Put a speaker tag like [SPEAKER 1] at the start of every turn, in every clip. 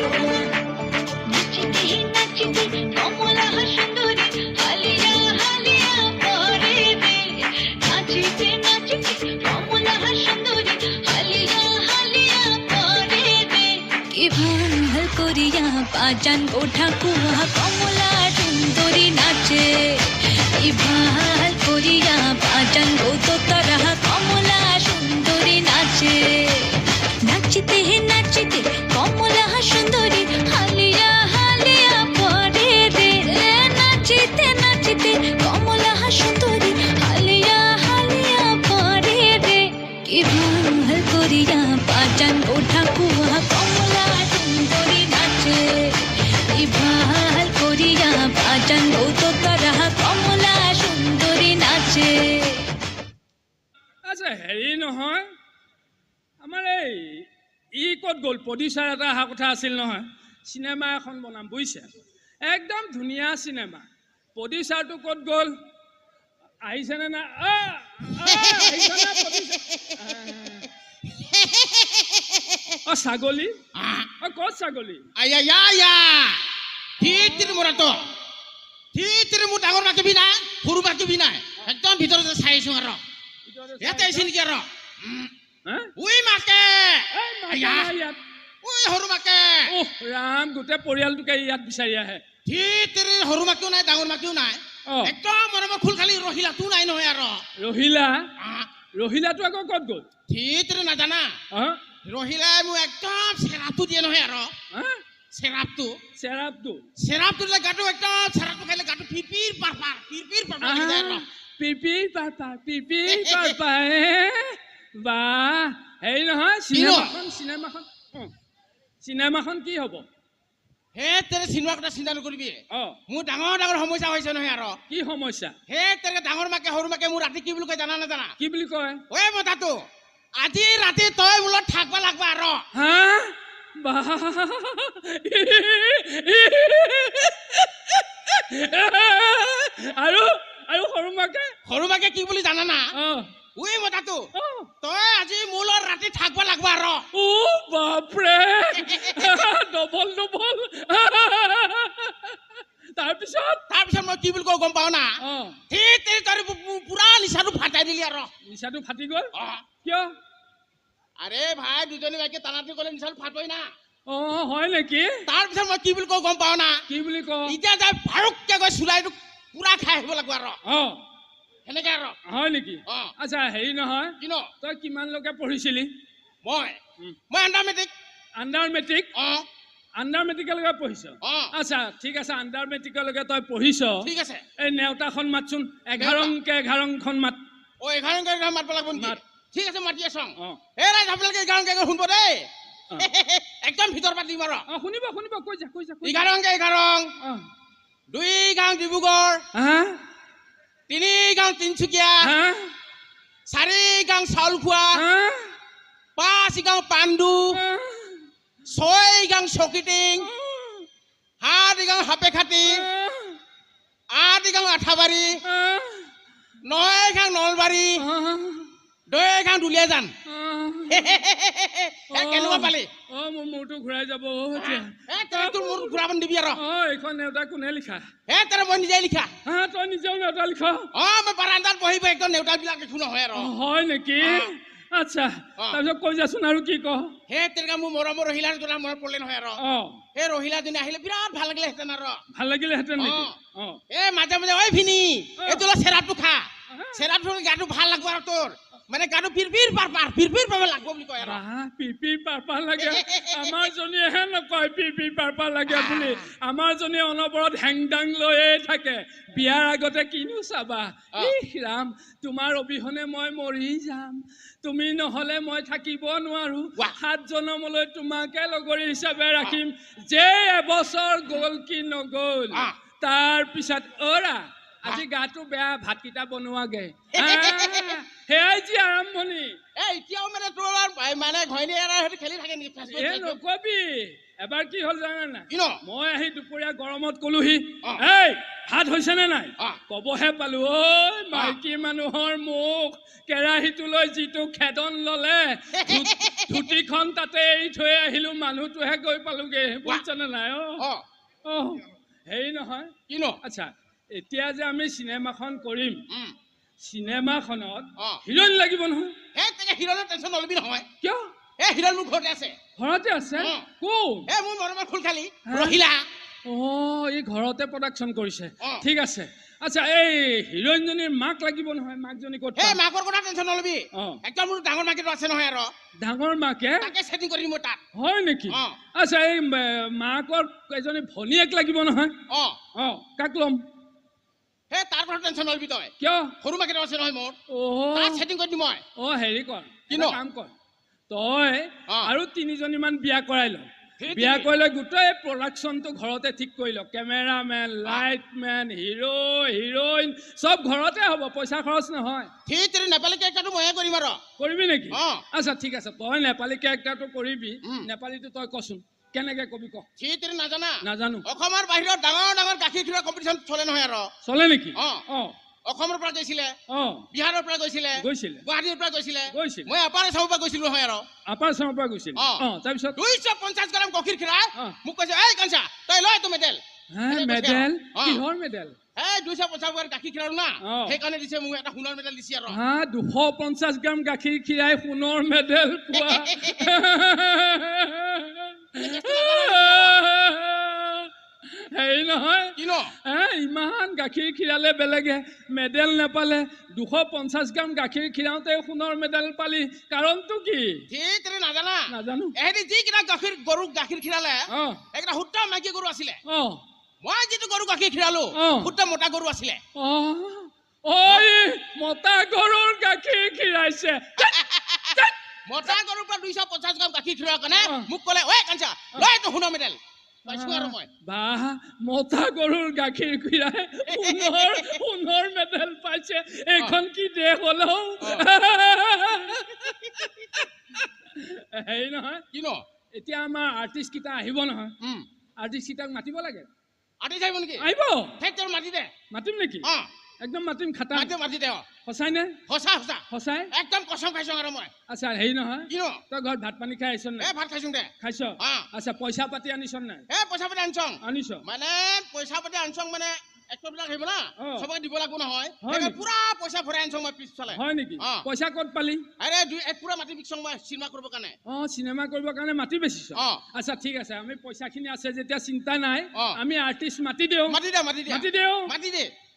[SPEAKER 1] Thank you. ক'ত গ'ল? Producer এটা অহা কথা আছিল নহয়। চিনেমা এখন বনাম বুজিছে? একদম ধুনীয়া চিনেমা। প্ৰডিউচাৰটো ক'ত গ'ল? আহিছেনে নাই। অ ছাগলী? অ ক'ত ছাগলী?
[SPEAKER 2] তো। ভিতরে মোৰ ডাঙৰ মাতিবি নাই সৰু মাতিবি নাই। একদম ভিতৰতে চাইছো আৰু। ইয়াতে আহিছে নেকি আৰু? উই মাকে! উই সৰু মাকে!
[SPEAKER 1] ওহ ৰাম গোটেই পৰিয়ালটোকে ইয়াত বিচাৰি আহে।
[SPEAKER 2] ভিতরে সৰু মাকেও নাই ডাঙৰ মাকেও নাই। একদম মৰমৰ খুল খালি ৰহিলাটো নাই নহয় আৰু।
[SPEAKER 1] ৰহিলা? ৰহিলাটো আকৌ ক'ত গ'ল?
[SPEAKER 2] ভিতরে নাজানা।
[SPEAKER 1] হা?
[SPEAKER 2] ৰহিলাই মোক একদম চেৰাপটো দিয়ে নহয় আৰু। চেৰাপটো।
[SPEAKER 1] চেৰাপটো?
[SPEAKER 2] চেৰাপটো দিলে গাটো একদম চেৰাপটো খাইলে গাটো পিৰপিৰ পাৰ পাৰ পিৰপিৰ পাৰ পাৰ লাগি যায় আৰু।
[SPEAKER 1] পিপি পাপা পিপি পাপা বা হেৰি নহয় চিনেমাখন চিনেমাখন চিনেমাখন কি হ'ব
[SPEAKER 2] হে তেৰে চিনেমা কথা চিন্তা নকৰিবি
[SPEAKER 1] অ
[SPEAKER 2] মোৰ ডাঙৰ ডাঙৰ সমস্যা হৈছে নহয় আৰু
[SPEAKER 1] কি সমস্যা
[SPEAKER 2] হে তেৰে ডাঙৰ মাকে সৰু মাকে মোৰ ৰাতি কি বুলি কয় জানা নাজানা
[SPEAKER 1] কি বুলি কয়
[SPEAKER 2] ঐ মতাটো আজি ৰাতি তই মোৰ লগত থাকবা লাগবা আৰু
[SPEAKER 1] হা
[SPEAKER 2] বুলি কওঁ গম পাওঁ না। সেই তেৰে তই পুৰা নিচাটো ফাটাই দিলি আৰু।
[SPEAKER 1] নিচাটো ফাটি গ'ল। কিয়?
[SPEAKER 2] আৰে ভাই দুজনী মাইকে টানাটি গ'লে নিচাটো ফাটই না।
[SPEAKER 1] অ হয় নেকি?
[SPEAKER 2] তাৰপিছত মই কি বুলি কওঁ গম পাওঁ না?
[SPEAKER 1] কি বুলি ক
[SPEAKER 2] এতিয়া যাই ভাৰুককে গৈ চুলাইটো পুৰা খাই আহিব লাগিব আৰু।
[SPEAKER 1] অ।
[SPEAKER 2] সেনেকে আৰু।
[SPEAKER 1] হয় নেকি?
[SPEAKER 2] অ।
[SPEAKER 1] আচ্ছা হেৰি নহয়
[SPEAKER 2] কিনো?
[SPEAKER 1] তই কিমানলৈকে পঢ়িছিলি?
[SPEAKER 2] মই? মই আণ্ডাৰ মেট্ৰিক
[SPEAKER 1] আণ্ডাৰ মেট্ৰিক
[SPEAKER 2] অ।
[SPEAKER 1] আণ্ডাৰ মেট্ৰিকলৈকে পঢ়িছ আচ্ছা ঠিক আছে আণ্ডাৰ মেট্ৰিকলৈকে তই পঢ়িছ।
[SPEAKER 2] ঠিক আছে।
[SPEAKER 1] এই নেওতাখন মাতচোন এঘাৰংকে এঘাৰংখন মাত।
[SPEAKER 2] অ এঘাৰ এঘাৰ মাতিব লাগিব
[SPEAKER 1] মাত।
[SPEAKER 2] ঠিক আছে মাতি আছো
[SPEAKER 1] অ।
[SPEAKER 2] এই ৰাইজ আপোনালোকে এঘাৰ এঘাৰ শুনিব দেই। একদম ভিতৰ পাতিম আৰু
[SPEAKER 1] অ শুনিব শুনিব কৈ যা কৈ যা কৈ যা।
[SPEAKER 2] এঘাৰ। দুই গাঁও ডিব্ৰুগড়।
[SPEAKER 1] হা?
[SPEAKER 2] তিনি গাঁও তিনিচুকীয়া।
[SPEAKER 1] হা?
[SPEAKER 2] চাৰি গাঁও চাউলখোৱা।
[SPEAKER 1] হা?
[SPEAKER 2] পাঁচ গাঁও পাণ্ডু। ছয় গাঁও চকিটিং সাত গাঁও সাপেখাতি আঠ গাঁও আঠাবাৰী নয় গাঁও নলবাৰী দহ গাঁও দুলীয়াজান কেনেকুৱা পালি?
[SPEAKER 1] অ মোৰ মূৰটো ঘূৰাই যাব
[SPEAKER 2] এ, তেনে তোৰ মোৰ ঘূৰাব নিদিবি আৰু।
[SPEAKER 1] অ এইখন নেওতা কোনে লিখা?
[SPEAKER 2] হে তেনে মই নিজে লিখা।
[SPEAKER 1] তই নিজেও নেওতা লিখ।
[SPEAKER 2] অ মই বাৰান্দাত একদম নেওতাবিলাক লিখো নহয় আৰু।
[SPEAKER 1] হয় নেকি। আচ্ছা। তাৰপিছত কৈ যাচোন আৰু কি ক
[SPEAKER 2] হে তেনেকা মোৰ মৰমৰ ৰহিলাৰ তোলা মনত পৰিলে নহয় আৰু
[SPEAKER 1] অ
[SPEAKER 2] ৰহিলা দিনা আহিলে বিৰাট ভালো লাগিলেহেঁতেন আৰু
[SPEAKER 1] ভালো লাগিলেহেঁতেন নেকি
[SPEAKER 2] অ।
[SPEAKER 1] অ
[SPEAKER 2] এ মাজে মাজে ঐ ভিনি। এই তোলা চেৰাটো খা। চেৰাটো গাটো ভালো লাগব আৰু তোৰ মানে গাটো পিৰপিৰ পাৰ পাৰ পিৰপিৰ পাব লাগব বুলি কয় আৰু।
[SPEAKER 1] বাহ, পিপি পাৰপা লাগে। আমাৰ জনীয়েহে নকয় পিপি পাৰপা লাগে বুলি। আমাৰ জনীয়ে অনবৰত হেংদাং লৈয়ে থাকে। বিয়াৰ আগতে কিনো চাবা। ইহ ৰাম তোমাৰ অবিহনে মই মৰি যাম। তুমি নহলে মই থাকিব নোৱাৰো। সাত জনমলৈ তোমাকে লগৰী হিচাপে ৰাখিম। যে এবছৰ গ'ল কি নগ'ল।
[SPEAKER 2] অ।
[SPEAKER 1] তাৰ পিছত অৰা আজি গাটো বেয়া ভাতকেইটা বনোৱাগে। সেয়াই যি আৰম্ভণি।
[SPEAKER 2] এ এতিয়াও মানে তোৰ মানে ঘৈণী এৰা সিহঁতি খেলি থাকে নেকি ফেচবুক,
[SPEAKER 1] এ
[SPEAKER 2] ফেচবুক?
[SPEAKER 1] নকবি। এবাৰ কি হ'ল জানা নাই? মই আহি দুপৰীয়া গৰমত কলোহি। এই ভাত হৈছে নে নাই। কবহে পালো ঐ মাইকী মানুহৰ মুখ। কেৰাহীটোলৈ যিটো খেদন ললে ধুতিখন তাতে এৰি থৈ আহিলো মানুহটোহে গৈ পালোগে। বুজিছনে নাই? অ। হেৰি নহয়।
[SPEAKER 2] কি ন
[SPEAKER 1] আচ্ছা এতিয়া যে আমি চিনেমাখন কৰিম চিনেমাখনত হিৰইন লাগিব নহয়।
[SPEAKER 2] তাকে হিৰণৰ টেনশ্যন নলবি নহয়।
[SPEAKER 1] কিয়?
[SPEAKER 2] এ হিৰণ মোৰ ঘৰতে আছে।
[SPEAKER 1] ঘৰতে আছে?
[SPEAKER 2] অ।
[SPEAKER 1] কোন?
[SPEAKER 2] এ মোৰ মৰমৰ খোল? ৰহিলা।
[SPEAKER 1] অ ই ঘৰতে প্ৰডাকশ্যন কৰিছে। ঠিক আছে। আচ্ছা এই হিৰইনজনীৰ মাক লাগিব নহয়। মাকজনী ক'ত
[SPEAKER 2] এই? মাকৰ কথা টেনশ্যন নলবি। একদম মোৰ ডাঙৰ মাৰ্কেটো আছে নহয় আৰু।
[SPEAKER 1] ডাঙৰ মাকে?
[SPEAKER 2] তাকে ছেটিং কৰি দিম মই তাত।
[SPEAKER 1] হয় নেকি? আচ্ছা এই মাকৰ এজনী ভনীয়েক লাগিব নহয়।
[SPEAKER 2] অ।
[SPEAKER 1] অ কাক ল'ম?
[SPEAKER 2] সেই তাৰ কথা টেনশ্যন নলবি তই।
[SPEAKER 1] কিয়?
[SPEAKER 2] সৰু মাৰ্কেটো আছে নহয় মোৰ। ছেটিং কৰি দিম মই।
[SPEAKER 1] অ হেৰি কৰ
[SPEAKER 2] কি?
[SPEAKER 1] কাম কৰ। তই। আৰু তিনিজনীমান বিয়া কৰাই ল।
[SPEAKER 2] সেই
[SPEAKER 1] বিয়া
[SPEAKER 2] তিনি-
[SPEAKER 1] কৰি লৈ গোটেই প্ৰডাকশ্যনটো ঘৰতে ঠিক কৰি ল। কেমেৰামেন লাইটমেন হিৰো হিৰইন চব ঘৰতে হ'ব পইচা খৰচ নহয়।
[SPEAKER 2] ঠিক তেৰি নেপালী কেৰেক্টাৰটো ময়ে কৰিম আৰু।
[SPEAKER 1] কৰিবি নেকি? আচ্ছা ঠিক আছে তই নেপালী কেৰেক্টাৰটো কৰিবি। নেপালীটো তই কচোন। কেনেকে কবি ক?
[SPEAKER 2] ঠিক তেৰি নাজানা।
[SPEAKER 1] নাজানো।
[SPEAKER 2] অসমৰ বাহিৰত ডাঙৰ ডাঙৰ গাখীৰ খিৰোৱা কম্পিটিশ্যন চলে নহয় আৰু।
[SPEAKER 1] চলে নেকি?
[SPEAKER 2] অ।
[SPEAKER 1] অ।
[SPEAKER 2] অসমৰ পৰা গৈছিলে বিহাৰৰ পৰা গৈছিলে
[SPEAKER 1] গৈছিলে।
[SPEAKER 2] গুৱাহাটীৰ পৰা গৈছিলে
[SPEAKER 1] গৈছিল।
[SPEAKER 2] মই আপাৰ চাবৰ পৰা গৈছিলো নহয় আৰু।
[SPEAKER 1] আপাৰ আছামৰ পৰা গৈছিল।
[SPEAKER 2] অ।
[SPEAKER 1] তাৰপিছত?
[SPEAKER 2] দুইশ পঞ্চাছ গ্ৰাম গাখীৰ খিৰাই
[SPEAKER 1] অ।
[SPEAKER 2] মোক কৈছে এই কাঞ্চা তই লয় তো মেডেল
[SPEAKER 1] মেডেল। কিহৰ মেডেল
[SPEAKER 2] এই দুইশ পঞ্চাছ গ্ৰাম গাখীৰ খিৰালো না।
[SPEAKER 1] অ।
[SPEAKER 2] সেইকাৰণে দিছে মোক এটা সোণৰ মেডেল দিছে আৰু।
[SPEAKER 1] হা দুশ পঞ্চাছ গ্ৰাম গাখীৰ খীৰাই সোণৰ মেডেল পোৱা। গাখীৰ খীৰালে বেলেগে মেডেল নাপালে দুশ পঞ্চাছ গ্ৰাম গাখীৰ খীৰাওঁতে সোণৰ মেডেল পালি কাৰণটো কি
[SPEAKER 2] নাজানা
[SPEAKER 1] নাজানো
[SPEAKER 2] এহেঁতি যিকেইটা গাখীৰ গৰুক গাখীৰ খিৰালে শুদ্ধ মাইকী গৰু আছিলে মই যিটো গৰু গাখীৰ খিৰালো। শুদ্ধ মতা গৰু আছিলে
[SPEAKER 1] ঐ মতা গৰুৰ গাখীৰ খীৰাইছে
[SPEAKER 2] মতা গৰুৰ পৰা দুইশ পঞ্চাছ গ্ৰাম গাখীৰ খিৰোৱাৰ কাৰণে। মোক ক'লে ঐ কাঞ্চা লয় তো সোণৰ মেডেল
[SPEAKER 1] বাহ মতা গাখীৰ খীৰাই সোণৰ সোণৰ মেডেল পাইছে। এইখন কি দেশ হলেও? হেৰি নহয়।
[SPEAKER 2] কি ন
[SPEAKER 1] এতিয়া আমাৰ আৰ্টিষ্ট কেইটা আহিব নহয়। আৰ্টিষ্ট কেইটাক মাতিব লাগে।
[SPEAKER 2] আতি আহিব নেকি?
[SPEAKER 1] আহিব।
[SPEAKER 2] মাতি দে।
[SPEAKER 1] মাতিম নেকি? একদম মাতিম খাটা
[SPEAKER 2] মাতি মাতি দে অ
[SPEAKER 1] সঁচাই নে?
[SPEAKER 2] সঁচা সঁচা।
[SPEAKER 1] সঁচাই?
[SPEAKER 2] একদম কচম খাইছো আৰু মই।
[SPEAKER 1] আচ্ছা হেৰি নহয়।
[SPEAKER 2] কি ন
[SPEAKER 1] তই ঘৰত ভাত পানী খাই আহিছ
[SPEAKER 2] এ
[SPEAKER 1] নাই?
[SPEAKER 2] ভাত খাইছো দে।
[SPEAKER 1] খাইছ? আচ্ছা পইচা পাতি আনিছ নাই?
[SPEAKER 2] এ পইচা পাতি আনচং
[SPEAKER 1] আনিছ?
[SPEAKER 2] মানে পইচা পাতি আনচং মানে এক্টৰবিলাক আহিব না।
[SPEAKER 1] অ।
[SPEAKER 2] চবকে দিব লাগিব নহয়।
[SPEAKER 1] হয়
[SPEAKER 2] সেইকাৰণে
[SPEAKER 1] নেকি?
[SPEAKER 2] পুৰা পইচা ভৰাই আনচং মই পিছফালে।
[SPEAKER 1] হয় নেকি?
[SPEAKER 2] অ।
[SPEAKER 1] পইচা ক'ত পালি?
[SPEAKER 2] আৰে দুই এক পুৰা মাটি বিকচং মই চিনেমা কৰিবৰ কাৰণে।
[SPEAKER 1] অ চিনেমা কৰিবৰ কাৰণে মাতি বেচিছ?
[SPEAKER 2] অ।
[SPEAKER 1] আচ্ছা ঠিক আছে। আমি পইচাখিনি আছে যেতিয়া চিন্তা নাই
[SPEAKER 2] অ।
[SPEAKER 1] আমি আৰ্টিষ্ট মাতি দিওঁ।
[SPEAKER 2] মাতি দে মাতি দে।
[SPEAKER 1] মাতি দিওঁ।
[SPEAKER 2] মাতি দে।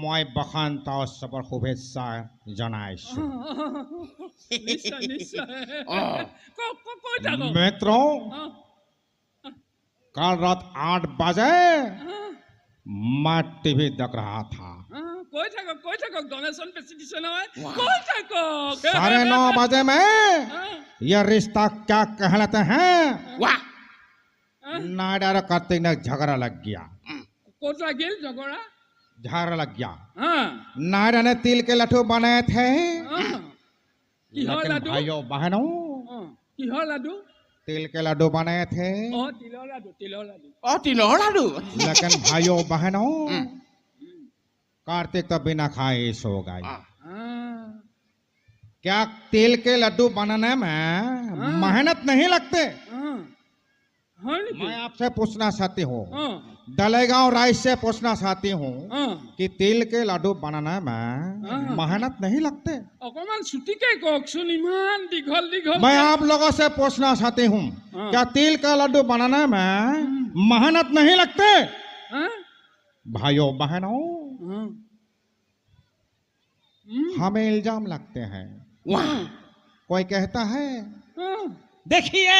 [SPEAKER 3] মই বসন্ত উৎসৱৰ শুভেচ্ছা
[SPEAKER 1] অ,
[SPEAKER 3] জনাইছো
[SPEAKER 1] নিশ্চয় নিশ্চয়
[SPEAKER 2] অ।
[SPEAKER 1] ক- ক- কৈ থাকক
[SPEAKER 3] মিত্ৰ
[SPEAKER 1] অ,
[SPEAKER 3] कल रात आठ बजे
[SPEAKER 1] অ,
[SPEAKER 3] मैं टीवी देख रहा था
[SPEAKER 1] অ, কৈ থাকক কৈ থাকক ডনেশ্যন বেছি দিছে নহয়
[SPEAKER 2] Wow.
[SPEAKER 1] কৈ থাকক
[SPEAKER 3] साढ़े नौ बजे में
[SPEAKER 1] অ,
[SPEAKER 3] ये रिश्ता क्या कहलाते हैं
[SPEAKER 2] ৱাহ
[SPEAKER 1] অ,
[SPEAKER 3] नायडर करते ने झगड़ा लग गया
[SPEAKER 1] ক'ত লাগিল ঝগৰা
[SPEAKER 3] झार लग गया
[SPEAKER 1] हाँ।
[SPEAKER 3] नारायण ने तिल के लड्डू बनाए थे। भाइयों बहनों
[SPEAKER 1] लड्डू?
[SPEAKER 3] तिल के लड्डू बनाए थे।
[SPEAKER 2] तिलो लड्डू
[SPEAKER 3] लेकिन भाइयों बहनों
[SPEAKER 2] हाँ।
[SPEAKER 3] कार्तिक तो बिना खाए सो गए।
[SPEAKER 1] हाँ।
[SPEAKER 3] क्या तिल के लड्डू बनाने में मेहनत नहीं लगते? मैं आपसे पूछना चाहती हूँ। दलेगांव राय से पूछना चाहती हूँ कि तिल के लाडू बनाने में मेहनत नहीं लगते।
[SPEAKER 1] के
[SPEAKER 3] मैं आप लोगों से पूछना चाहती हूँ क्या तिल का लड्डू बनाने में मेहनत नहीं लगते? भाइयों बहनों हमें इल्ज़ाम लगते हैं।
[SPEAKER 2] वहाँ
[SPEAKER 3] कोई कहता है? देखिए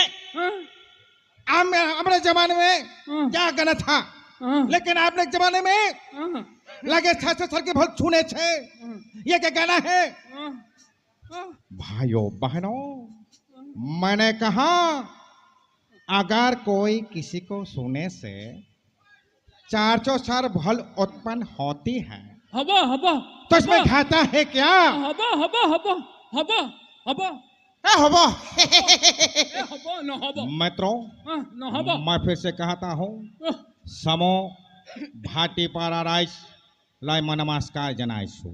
[SPEAKER 3] हमारे जमाने में क्या गलत था?
[SPEAKER 1] हम्म।
[SPEAKER 3] लेकिन आपने जमाने में
[SPEAKER 1] हम्म।
[SPEAKER 3] लगे छह सर के बहुत छूने छे।
[SPEAKER 1] हम्म।
[SPEAKER 3] ये क्या कहना है? भाइयों बहनों मैंने कहा अगर कोई किसी को सुने से चार चौ चार भल उत्पन्न होती है
[SPEAKER 1] हबा हबा
[SPEAKER 3] तो इसमें घाटा है क्या?
[SPEAKER 1] हबा हबा हबा हबा
[SPEAKER 2] हबा। हबा।
[SPEAKER 1] हबा हबा। हवा
[SPEAKER 3] मित्रों
[SPEAKER 1] हाँ,
[SPEAKER 3] मैं फिर से कहता हूँ।
[SPEAKER 1] हाँ।
[SPEAKER 3] समो भाटीपारा राइसलाई म नमस्कार
[SPEAKER 1] जनाइछु